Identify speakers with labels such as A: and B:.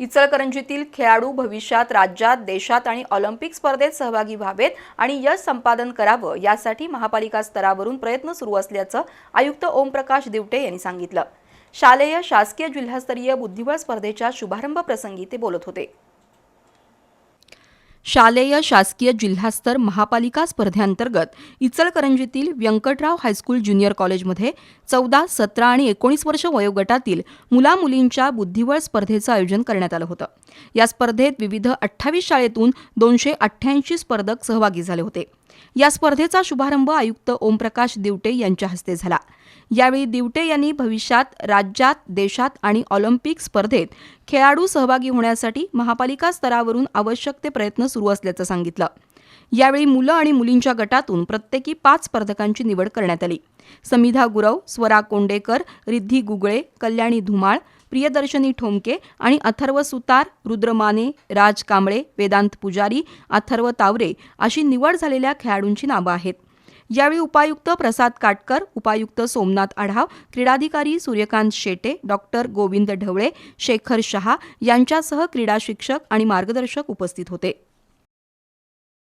A: इचलकरंजीतील खेळाडू भविष्यात राज्यात देशात आणि ऑलिम्पिक स्पर्धेत सहभागी व्हावेत आणि यश संपादन करावं यासाठी महापालिका स्तरावरून प्रयत्न सुरू असल्याचं आयुक्त ओमप्रकाश दिवटे यांनी सांगितलं. शालेय शासकीय जिल्हास्तरीय बुद्धिबळ स्पर्धेच्या शुभारंभ प्रसंगी ते बोलत होते. शालेय शासकीय जिल्हास्तर महापालिका स्पर्धेअंतर्गत इचलकरंजीतील व्यंकटराव हायस्कूल ज्युनियर कॉलेजमध्ये चौदा सतरा आणि एकोणीस वर्ष वयोगटातील मुला मुलींच्या बुद्धिबळ स्पर्धेचं आयोजन करण्यात आलं होतं. या स्पर्धेत विविध अठ्ठावीस शाळेतून दोनशे अठ्ठ्याऐंशी स्पर्धक सहभागी झाले होते. या स्पर्धेचा शुभारंभ आयुक्त ओमप्रकाश दिवटे यांच्या हस्ते झाला. यावेळी दिवटे यांनी भविष्यात राज्यात देशात आणि ऑलिम्पिक स्पर्धेत खेळाडू सहभागी होण्यासाठी महापालिका स्तरावरून आवश्यक ते प्रयत्न सुरू असल्याचं सांगितलं. यावेळी मुलं आणि मुलींच्या गटातून प्रत्येकी पाच स्पर्धकांची निवड करण्यात आली. समिधा गुरव स्वरा कोंडेकर रिद्धी गुगळे कल्याणी धुमाळ प्रियदर्शनी ठोमके आणि अथर्व सुतार रुद्रमाने राज कांबळे वेदांत पुजारी अथर्व तावरे अशी निवड झालेल्या खेळाडूंची नावं आहेत. यावेळी उपायुक्त प्रसाद काटकर उपायुक्त सोमनाथ आढाव क्रीडाधिकारी सूर्यकांत शेटे डॉक्टर गोविंद ढवळे शेखर शहा यांच्यासह क्रीडा शिक्षक आणि मार्गदर्शक उपस्थित होते.